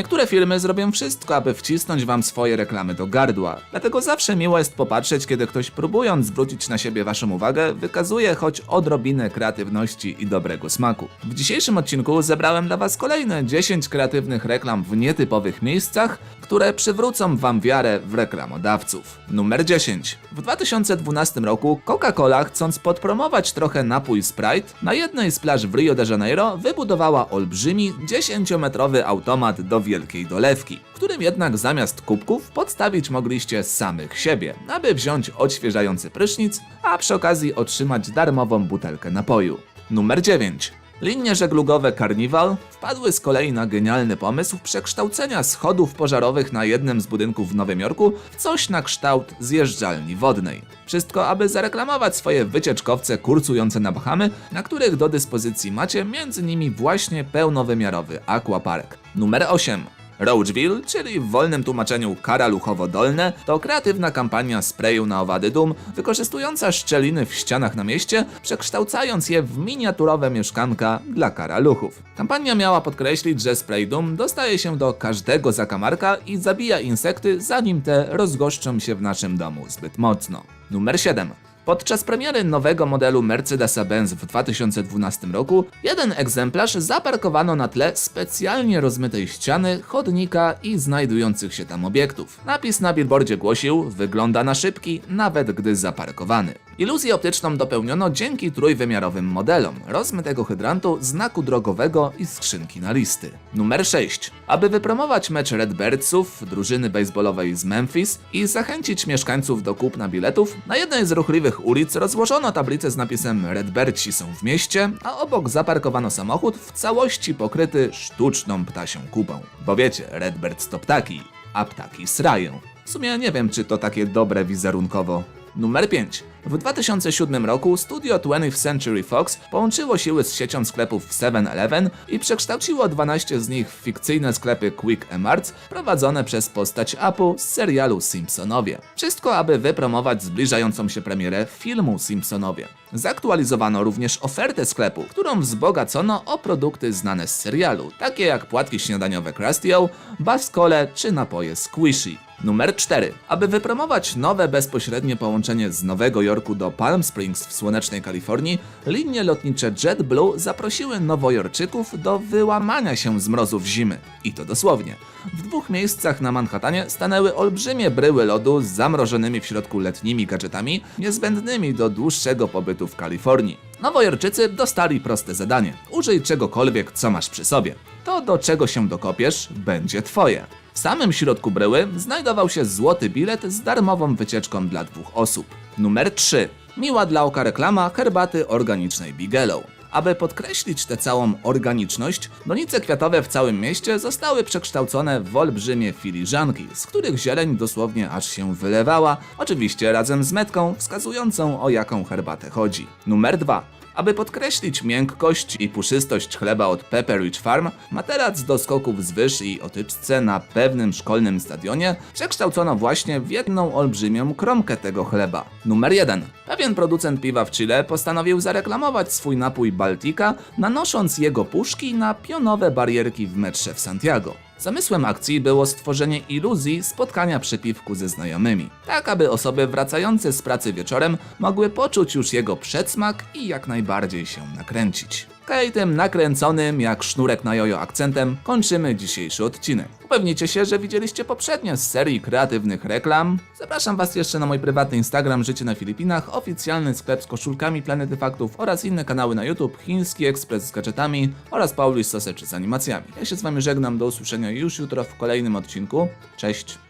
Niektóre firmy zrobią wszystko, aby wcisnąć wam swoje reklamy do gardła. Dlatego zawsze miło jest popatrzeć, kiedy ktoś próbując zwrócić na siebie waszą uwagę, wykazuje choć odrobinę kreatywności i dobrego smaku. W dzisiejszym odcinku zebrałem dla was kolejne 10 kreatywnych reklam w nietypowych miejscach, które przywrócą wam wiarę w reklamodawców. Numer 10. W 2012 roku Coca-Cola, chcąc podpromować trochę napój Sprite, na jednej z plaż w Rio de Janeiro wybudowała olbrzymi 10-metrowy automat do wielkiej dolewki, którym jednak zamiast kubków podstawić mogliście samych siebie, aby wziąć odświeżający prysznic, a przy okazji otrzymać darmową butelkę napoju. Numer 9. Linie żeglugowe Carnival wpadły z kolei na genialny pomysł przekształcenia schodów pożarowych na jednym z budynków w Nowym Jorku w coś na kształt zjeżdżalni wodnej. Wszystko, aby zareklamować swoje wycieczkowce kursujące na Bahamy, na których do dyspozycji macie między innymi właśnie pełnowymiarowy aquapark. Numer 8. Roachville, czyli w wolnym tłumaczeniu karaluchowo-dolne, to kreatywna kampania sprayu na owady dum, wykorzystująca szczeliny w ścianach na mieście, przekształcając je w miniaturowe mieszkanka dla karaluchów. Kampania miała podkreślić, że spray dum dostaje się do każdego zakamarka i zabija insekty, zanim te rozgoszczą się w naszym domu zbyt mocno. Numer 7. Podczas premiery nowego modelu Mercedesa-Benz w 2012 roku, jeden egzemplarz zaparkowano na tle specjalnie rozmytej ściany, chodnika i znajdujących się tam obiektów. Napis na billboardzie głosił: Wygląda na szybki, nawet gdy zaparkowany. Iluzję optyczną dopełniono dzięki trójwymiarowym modelom rozmytego hydrantu, znaku drogowego i skrzynki na listy. Numer 6. Aby wypromować mecz Redbirdsów, drużyny baseballowej z Memphis i zachęcić mieszkańców do kupna biletów, na jednej z ruchliwych ulic rozłożono tablicę z napisem Redbirdsi są w mieście, a obok zaparkowano samochód w całości pokryty sztuczną ptasią kupą. Bo wiecie, Redbirds to ptaki, a ptaki srają. W sumie nie wiem, czy to takie dobre wizerunkowo. Numer 5. W 2007 roku studio 20th Century Fox połączyło siły z siecią sklepów 7-Eleven i przekształciło 12 z nich w fikcyjne sklepy Quick Marts prowadzone przez postać Apu z serialu Simpsonowie. Wszystko, aby wypromować zbliżającą się premierę filmu Simpsonowie. Zaktualizowano również ofertę sklepu, którą wzbogacono o produkty znane z serialu, takie jak płatki śniadaniowe Krusty O, Bascole czy napoje Squishy. Numer 4. Aby wypromować nowe bezpośrednie połączenie z Nowego Jorku do Palm Springs w słonecznej Kalifornii, linie lotnicze JetBlue zaprosiły Nowojorczyków do wyłamania się z mrozów zimy. I to dosłownie. W dwóch miejscach na Manhattanie stanęły olbrzymie bryły lodu z zamrożonymi w środku letnimi gadżetami, niezbędnymi do dłuższego pobytu w Kalifornii. Nowojorczycy dostali proste zadanie: użyj czegokolwiek, co masz przy sobie. To, do czego się dokopiesz, będzie twoje. Samym środku bryły znajdował się złoty bilet z darmową wycieczką dla dwóch osób. Numer 3. Miła dla oka reklama herbaty organicznej Bigelow. Aby podkreślić tę całą organiczność, donice kwiatowe w całym mieście zostały przekształcone w olbrzymie filiżanki, z których zieleń dosłownie aż się wylewała, oczywiście razem z metką wskazującą o jaką herbatę chodzi. Numer 2. Aby podkreślić miękkość i puszystość chleba od Pepperidge Farm, materac do skoków z wyż i otyczce na pewnym szkolnym stadionie przekształcono właśnie w jedną olbrzymią kromkę tego chleba. Numer 1. Pewien producent piwa w Chile postanowił zareklamować swój napój Baltica, nanosząc jego puszki na pionowe barierki w metrze w Santiago. Zamysłem akcji było stworzenie iluzji spotkania przy piwku ze znajomymi, tak aby osoby wracające z pracy wieczorem mogły poczuć już jego przedsmak i jak najbardziej się nakręcić. Okej, tym nakręconym jak sznurek na jojo akcentem kończymy dzisiejszy odcinek. Upewnijcie się, że widzieliście poprzednie z serii kreatywnych reklam. Zapraszam Was jeszcze na mój prywatny Instagram Życie na Filipinach, oficjalny sklep z koszulkami Planety Faktów oraz inne kanały na YouTube, Chiński Ekspres z gadżetami oraz Paulish Sausage z animacjami. Ja się z Wami żegnam, do usłyszenia już jutro w kolejnym odcinku. Cześć!